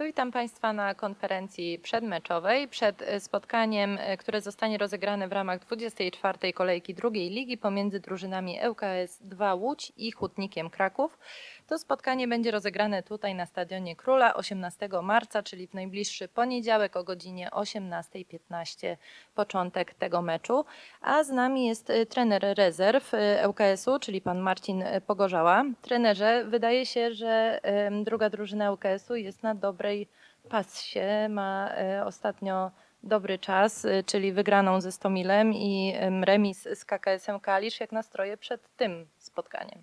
To witam Państwa na konferencji przedmeczowej przed e, spotkaniem, e, które zostanie rozegrane w ramach 24. kolejki drugiej ligi pomiędzy drużynami ŁKS 2 Łódź i Hutnikiem Kraków. To spotkanie będzie rozegrane tutaj na Stadionie Króla 18 marca, czyli w najbliższy poniedziałek o godzinie 18.15 początek tego meczu. A z nami jest e, trener rezerw ŁKS-u, czyli pan Marcin Pogorzała. Trenerze, wydaje się, że druga drużyna ŁKS-u jest na dobrej pasie, ma e, ostatnio dobry czas, e, czyli wygraną ze Stomilem i em, remis z KKS-em Kalisz. Jak nastroje przed tym spotkaniem?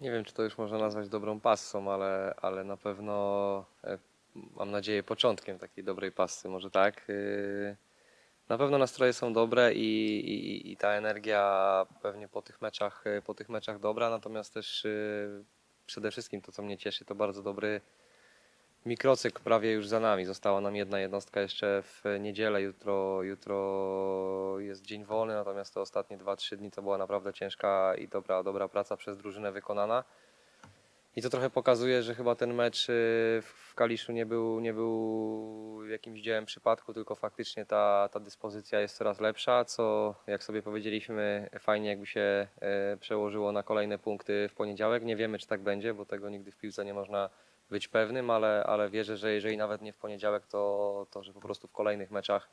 Nie wiem, czy to już można nazwać dobrą passą, ale, ale na pewno e, mam nadzieję początkiem takiej dobrej passy, może tak. Na pewno nastroje są dobre i, i, i ta energia pewnie po tych meczach, e, po tych meczach dobra, natomiast też przede wszystkim to, co mnie cieszy, to bardzo dobry mikrocykl prawie już za nami. Została nam jedna jednostka jeszcze w niedzielę, jutro, jutro jest dzień wolny, natomiast te ostatnie 2-3 dni to była naprawdę ciężka i dobra, dobra praca przez drużynę wykonana. I to trochę pokazuje, że chyba ten mecz y, w Kaliszu nie był, nie był jakimś dziełem przypadku, tylko faktycznie ta, ta dyspozycja jest coraz lepsza, co jak sobie powiedzieliśmy, fajnie jakby się e, przełożyło na kolejne punkty w poniedziałek. Nie wiemy, czy tak będzie, bo tego nigdy w piłce nie można być pewnym, ale, ale wierzę, że jeżeli nawet nie w poniedziałek, to, to że po prostu w kolejnych meczach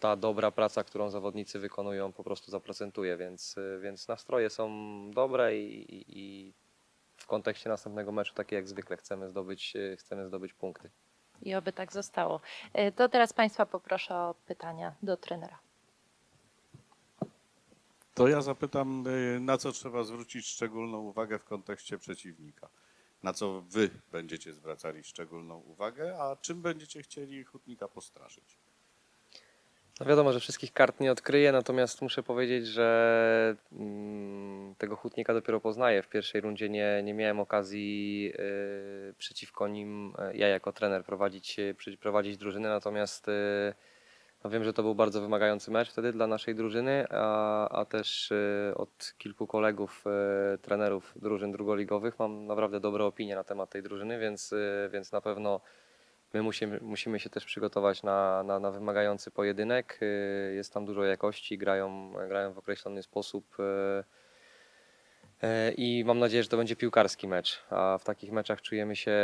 ta dobra praca, którą zawodnicy wykonują, po prostu zaprocentuje, więc, więc nastroje są dobre i, i, i w kontekście następnego meczu, takie jak zwykle, chcemy zdobyć, chcemy zdobyć punkty. I oby tak zostało. E, To teraz Państwa poproszę o pytania do trenera. To ja zapytam, y, na co trzeba zwrócić szczególną uwagę w kontekście przeciwnika? Na co wy będziecie zwracali szczególną uwagę, a czym będziecie chcieli hutnika postraszyć? No wiadomo, że wszystkich kart nie odkryję, natomiast muszę powiedzieć, że mm, tego hutnika dopiero poznaję. W pierwszej rundzie nie, nie miałem okazji y, przeciwko nim, y, ja jako trener, prowadzić, y, prowadzić drużynę, natomiast no wiem, że to był bardzo wymagający mecz wtedy dla naszej drużyny, a, a też y, od kilku kolegów, y, trenerów drużyn drugoligowych mam naprawdę dobre opinie na temat tej drużyny, więc, y, więc na pewno My musimy, musimy się też przygotować na, na, na wymagający pojedynek. Y, Jest tam dużo jakości, grają, grają w określony sposób. y, I mam nadzieję, że to będzie piłkarski mecz. A w takich meczach czujemy się,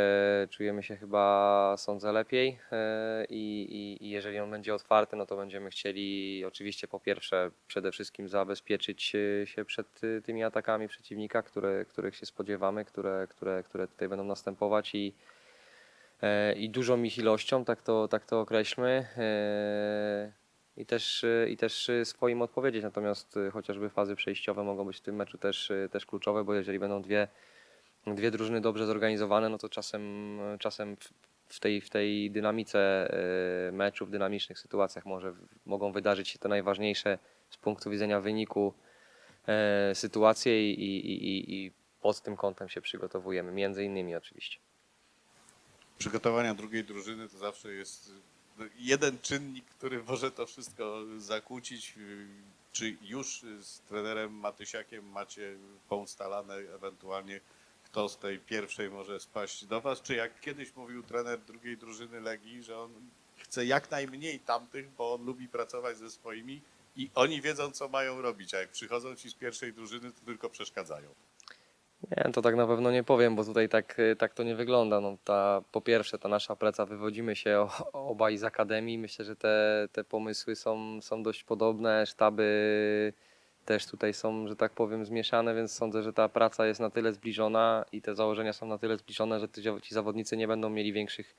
czujemy się chyba, sądzę, lepiej. y, I, i, I jeżeli on będzie otwarty, no to będziemy chcieli oczywiście po pierwsze przede wszystkim zabezpieczyć y, się przed tymi atakami przeciwnika, które, których się spodziewamy, które, które, które tutaj będą następować i, e, i dużą ich ilością, tak to, tak to określmy. I też, I też e, swoim odpowiedzieć. Natomiast e, chociażby fazy przejściowe mogą być w tym meczu też, e, też kluczowe, bo jeżeli będą dwie, dwie drużyny dobrze zorganizowane, no to czasem, czasem w- tej, w tej dynamice meczu, w dynamicznych sytuacjach może, mogą wydarzyć się te najważniejsze z punktu widzenia wyniku e, sytuacje i, i, i, i pod tym kątem się przygotowujemy, między innymi oczywiście. Przygotowania drugiej drużyny to zawsze jest y, jeden czynnik, który może to wszystko zakłócić. Y, Czy już z trenerem Matysiakiem macie poustalane ewentualnie, kto z tej pierwszej może spaść do was? Czy jak kiedyś mówił trener drugiej drużyny Legii, że on chce jak najmniej tamtych, bo on lubi pracować ze swoimi i oni wiedzą, co mają robić, a jak przychodzą ci z pierwszej drużyny, to tylko przeszkadzają. Nie, to tak na pewno nie powiem, bo tutaj tak, tak to nie wygląda. No, ta, po pierwsze, ta nasza praca, wywodzimy się obaj z akademii. Myślę, że te, te pomysły są, są dość podobne. Sztaby też tutaj są, że tak powiem, zmieszane, więc sądzę, że ta praca jest na tyle zbliżona i te założenia są na tyle zbliżone, że ci, ci zawodnicy nie będą mieli większych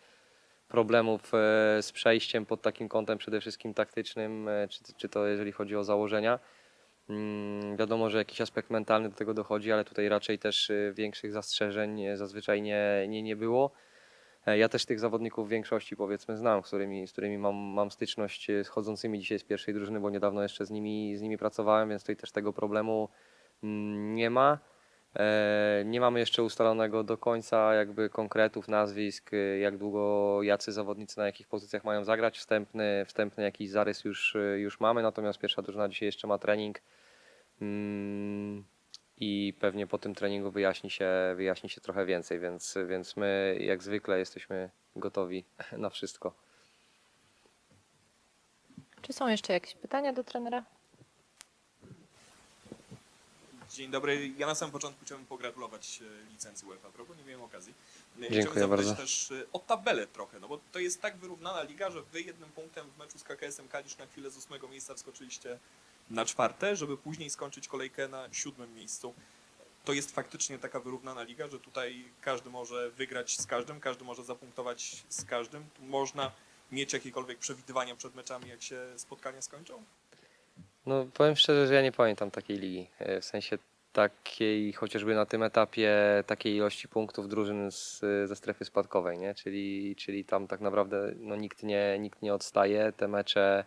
problemów e, z przejściem pod takim kątem przede wszystkim taktycznym, e, czy, czy to jeżeli chodzi o założenia. Mm, Wiadomo, że jakiś aspekt mentalny do tego dochodzi, ale tutaj raczej też y, większych zastrzeżeń y, zazwyczaj nie, nie, nie było. E, Ja też tych zawodników w większości powiedzmy znam, z którymi, z którymi mam, mam styczność y, schodzącymi dzisiaj z pierwszej drużyny, bo niedawno jeszcze z nimi, z nimi pracowałem, więc tutaj też tego problemu mm, nie ma. E, Nie mamy jeszcze ustalonego do końca jakby konkretów, nazwisk, y, jak długo jacy zawodnicy na jakich pozycjach mają zagrać. Wstępny, wstępny jakiś zarys już, y, już mamy, natomiast pierwsza drużyna dzisiaj jeszcze ma trening Mm, i pewnie po tym treningu wyjaśni się, wyjaśni się trochę więcej, więc, więc my jak zwykle jesteśmy gotowi na wszystko. Czy są jeszcze jakieś pytania do trenera? Dzień dobry. Ja na samym początku chciałbym pogratulować e, licencji UEFA Pro, bo nie miałem okazji. E, Dziękuję chciałbym zapytać bardzo. też e, o tabelę trochę, no bo to jest tak wyrównana liga, że wy jednym punktem w meczu z KKS-em Kalisz na chwilę z ósmego miejsca wskoczyliście na czwarte, żeby później skończyć kolejkę na siódmym miejscu. To jest faktycznie taka wyrównana liga, że tutaj każdy może wygrać z każdym, każdy może zapunktować z każdym. Tu można mieć jakiekolwiek przewidywania przed meczami, jak się spotkania skończą? No powiem szczerze, że ja nie pamiętam takiej ligi. E, W sensie takiej, chociażby na tym etapie, takiej ilości punktów drużyn z, ze strefy spadkowej, nie? Czyli, czyli tam tak naprawdę no, nikt, nie, nikt nie odstaje. Te mecze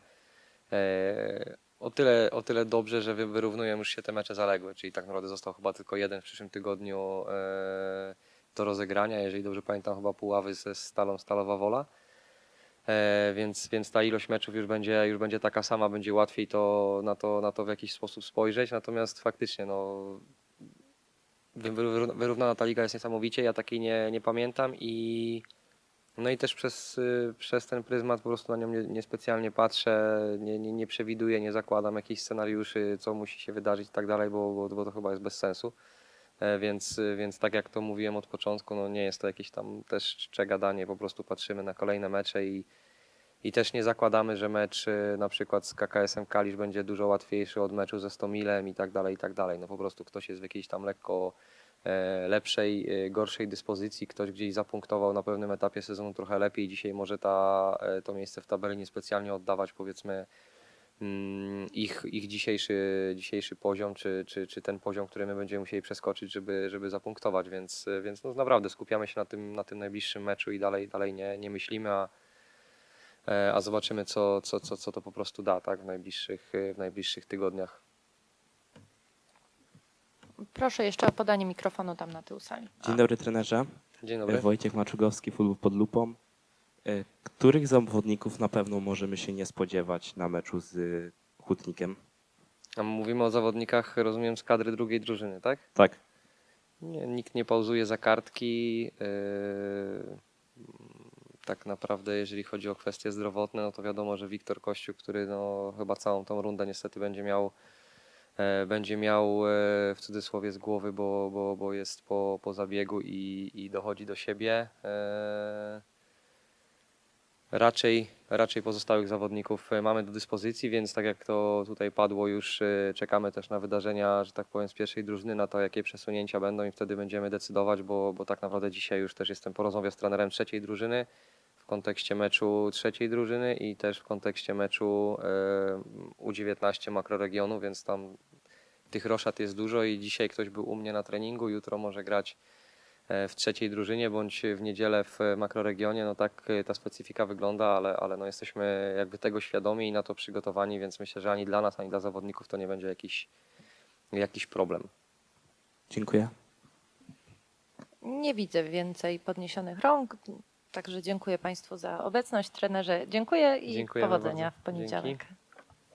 e, o, tyle, o tyle dobrze, że wy- wyrównują już się te mecze zaległe, czyli tak naprawdę został chyba tylko jeden w przyszłym tygodniu e, do rozegrania, jeżeli dobrze pamiętam, chyba Puławy ze Stalą Stalowa Wola. E, więc, więc ta ilość meczów już będzie, już będzie taka sama, będzie łatwiej to, na, to, na to w jakiś sposób spojrzeć. Natomiast faktycznie no, wy- wy- wyrównana ta liga jest niesamowicie, ja takiej nie, nie pamiętam i no i też przez, y, przez ten pryzmat po prostu na nią nie, niespecjalnie patrzę, nie, nie, nie przewiduję, nie zakładam jakichś scenariuszy, co musi się wydarzyć i tak dalej, bo, bo, bo to chyba jest bez sensu. E, Więc, więc tak jak to mówiłem od początku, no nie jest to jakieś tam też czcze gadanie, po prostu patrzymy na kolejne mecze i, i też nie zakładamy, że mecz y, na przykład z KKS-em Kalisz będzie dużo łatwiejszy od meczu ze Stomilem i tak dalej, i tak dalej. No po prostu ktoś jest w jakiejś tam lekko e, lepszej, e, gorszej dyspozycji, ktoś gdzieś zapunktował na pewnym etapie sezonu trochę lepiej, dzisiaj może ta, e, to miejsce w tabeli niespecjalnie oddawać powiedzmy ich, ich dzisiejszy, dzisiejszy poziom, czy, czy, czy ten poziom, który my będziemy musieli przeskoczyć, żeby, żeby zapunktować, więc, więc no naprawdę skupiamy się na tym, na tym najbliższym meczu i dalej, dalej nie, nie myślimy, a, e, a zobaczymy, co, co, co, co to po prostu da tak, w, najbliższych, w najbliższych tygodniach. Proszę jeszcze o podanie mikrofonu tam na tył sali. Dzień dobry trenerze. Dzień dobry. Wojciech Maczugowski, Futbol pod lupą. E, Których zawodników na pewno możemy się nie spodziewać na meczu z Hutnikiem? A mówimy o zawodnikach, rozumiem, z kadry drugiej drużyny, tak? Tak. Nie, nikt nie pauzuje za kartki. Yy, tak naprawdę, jeżeli chodzi o kwestie zdrowotne, no to wiadomo, że Wiktor Kościuk, który no, chyba całą tą rundę niestety będzie miał, e, będzie miał e, w cudzysłowie z głowy, bo, bo, bo jest po, po zabiegu i, i dochodzi do siebie. Raczej, raczej pozostałych zawodników e, mamy do dyspozycji, więc tak jak to tutaj padło, już e, czekamy też na wydarzenia, że tak powiem, z pierwszej drużyny, na to, jakie przesunięcia będą i wtedy będziemy decydować, bo, bo tak naprawdę dzisiaj już też jestem po rozmowie z trenerem trzeciej drużyny w kontekście meczu trzeciej drużyny i też w kontekście meczu e, U19 makroregionu, więc tam tych roszad jest dużo i dzisiaj ktoś był u mnie na treningu, jutro może grać w trzeciej drużynie bądź w niedzielę w makroregionie. No tak e, ta specyfika wygląda, ale, ale no jesteśmy jakby tego świadomi i na to przygotowani, więc myślę, że ani dla nas, ani dla zawodników to nie będzie jakiś, jakiś problem. Dziękuję. Nie widzę więcej podniesionych rąk, także dziękuję Państwu za obecność. Trenerze, dziękuję i Dziękujemy powodzenia bardzo. w poniedziałek. Dzięki.